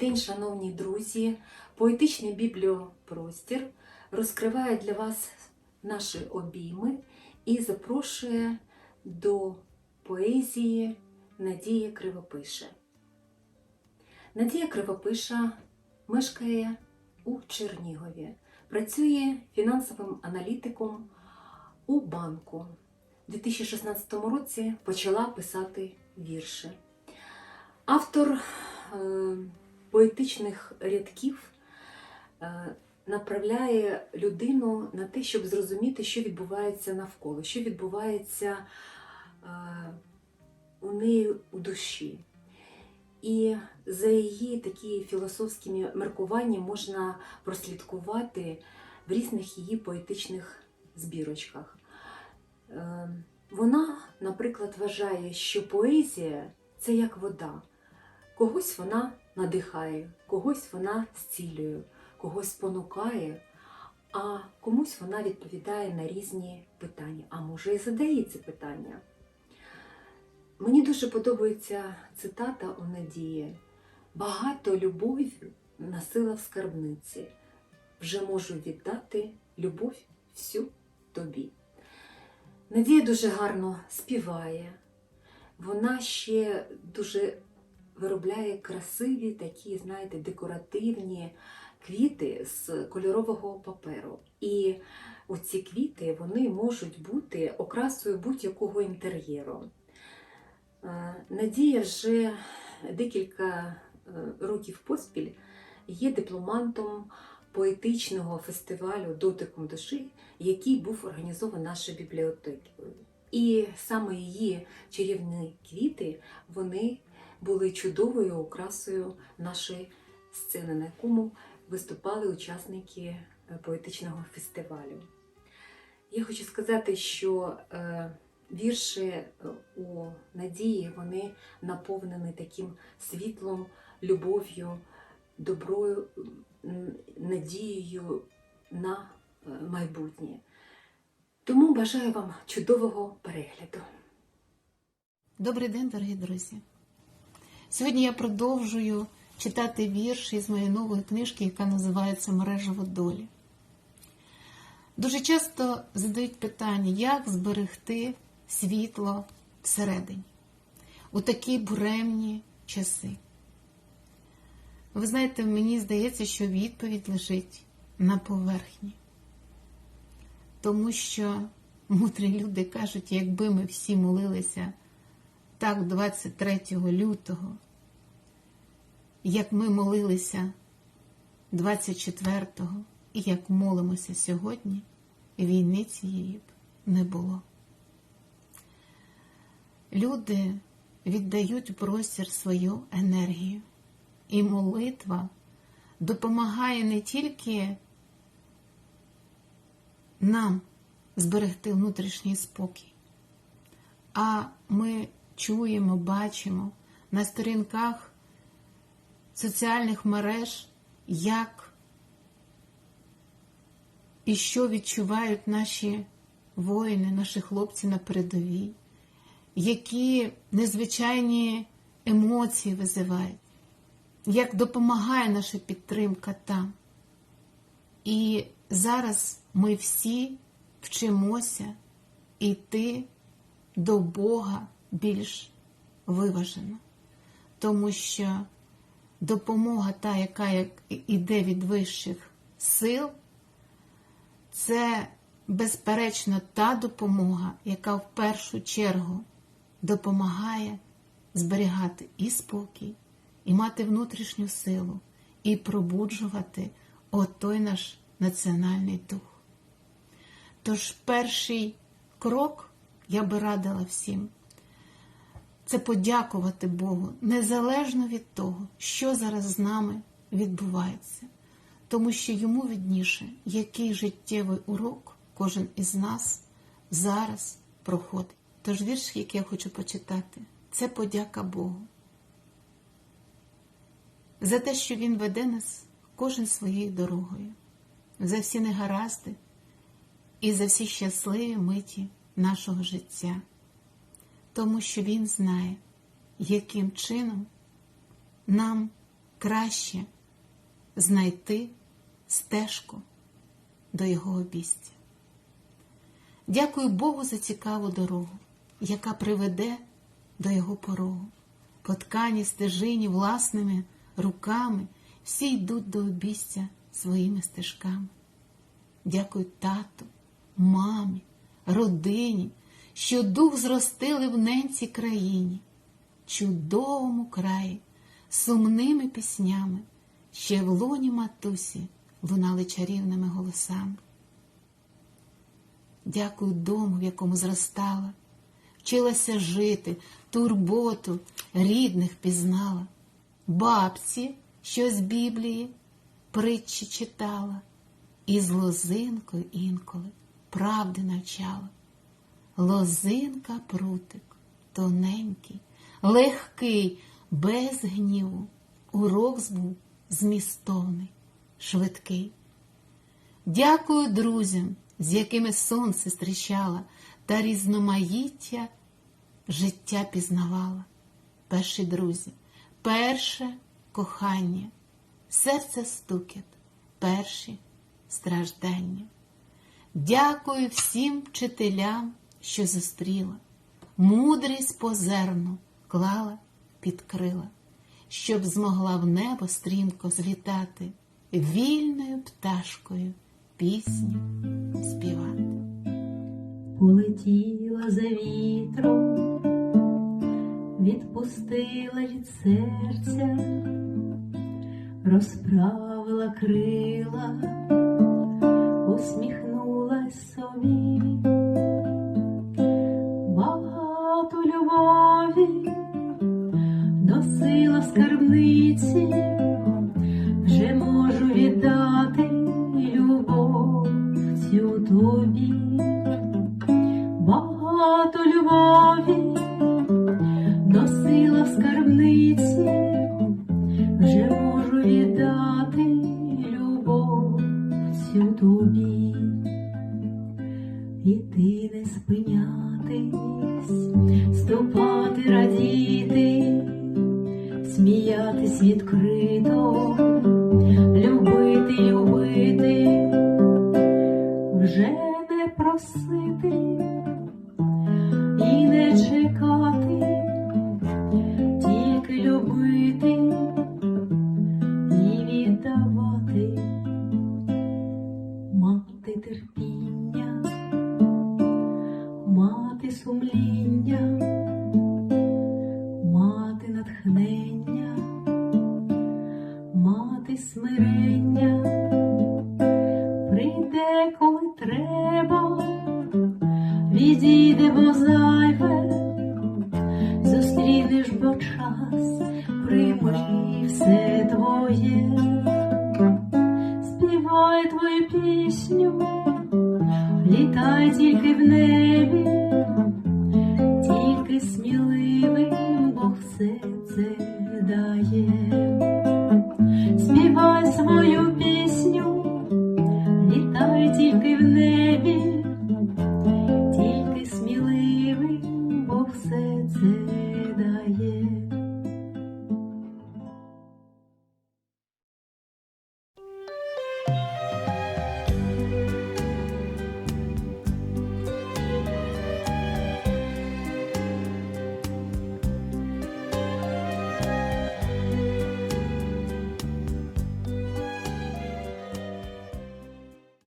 день, шановні друзі! Поетичний бібліопростір розкриває для вас наші обійми і запрошує до поезії Надія Кривопиша. Надія Кривопиша мешкає у Чернігові, працює фінансовим аналітиком у банку. У 2016 році почала писати вірші. Автор е, поетичних рядків е, направляє людину на те, щоб зрозуміти, що відбувається навколо, що відбувається е, у неї у душі. І за її такі філософськими міркуваннями можна прослідкувати в різних її поетичних збірочках. Е, Вона, наприклад, вважає, що поезія це як вода. Когось вона надихає, когось вона зцілює, когось спонукає, а комусь вона відповідає на різні питання, а може і задає ці питання. Мені дуже подобається цитата у Надії. Багато любові носила в скарбниці. Вже можу віддати любов всю тобі. Надія дуже гарно співає. Вона ще дуже виробляє красиві такі, знаєте, декоративні квіти з кольорового паперу. І оці квіти вони можуть бути окрасою будь-якого інтер'єру. Е, Надія вже декілька е, років поспіль є дипломантом поетичного фестивалю Дотиком душі, який був організований нашою бібліотекою. І саме її чарівні квіти вони були чудовою окрасою нашої сцени, на якому виступали учасники е, поетичного фестивалю. Я хочу сказати, що е, вірші е, у Надії вони наповнені таким світлом, любов'ю, доброю, надією на майбутнє. Тому бажаю вам чудового перегляду. Добрий день, дорогі друзі! Сьогодні я продовжую читати вірші з моєї нової книжки, яка називається Мережево долі. Дуже часто задають питання, як зберегти світло всередині у такі буремні часи. Ви знаєте, мені здається, що відповідь лежить на поверхні. Тому що мудрі люди кажуть, якби ми всі молилися так 23 лютого, як ми молилися 24-го і як молимося сьогодні, війни цієї б не було. Люди віддають простір свою енергію, і молитва допомагає не тільки нам зберегти внутрішній спокій, а ми чуємо, бачимо на сторінках соціальних мереж, як і що відчувають наші воїни, наші хлопці на передовій, які незвичайні емоції визивають, як допомагає наша підтримка там. І зараз ми всі вчимося йти до Бога більш виважено, тому що допомога, та, яка йде від вищих сил, це безперечно та допомога, яка в першу чергу допомагає зберігати і спокій, і мати внутрішню силу, і пробуджувати отой наш національний дух. Тож перший крок я би радила всім це подякувати Богу незалежно від того, що зараз з нами відбувається, тому що йому відніше, який життєвий урок кожен із нас зараз проходить. Тож вірш, який я хочу почитати, це подяка Богу. За те, що Він веде нас кожен своєю дорогою, за всі негаразди і за всі щасливі миті нашого життя тому що Він знає, яким чином нам краще знайти стежку до його обійстя. Дякую Богу за цікаву дорогу, яка приведе до його порогу. По ткані стежині власними руками всі йдуть до обійстя своїми стежками. Дякую тату, мамі, родині, що дух зростили в ненці країні, чудовому краї, сумними піснями, ще в лоні матусі лунали чарівними голосами. Дякую дому, в якому зростала, вчилася жити, турботу рідних пізнала, бабці, що з Біблії притчі читала, і з лозинкою інколи правди навчала. Лозинка прутик, тоненький, легкий, без гніву, урок був змістовний, швидкий. Дякую друзям, з якими сонце зустрічала та різноманіття життя пізнавала. Перші друзі, перше кохання, серце стукіт, перші страждання. Дякую всім вчителям, що зустріла, мудрість позерну клала під крила, щоб змогла в небо стрімко злітати, вільною пташкою пісню співати. Полетіла за вітром, відпустила від серця, розправила крила, усміхнулась собі, носила в скарбниці, час прийми все твоє, співай твою пісню, літай тільки в небі,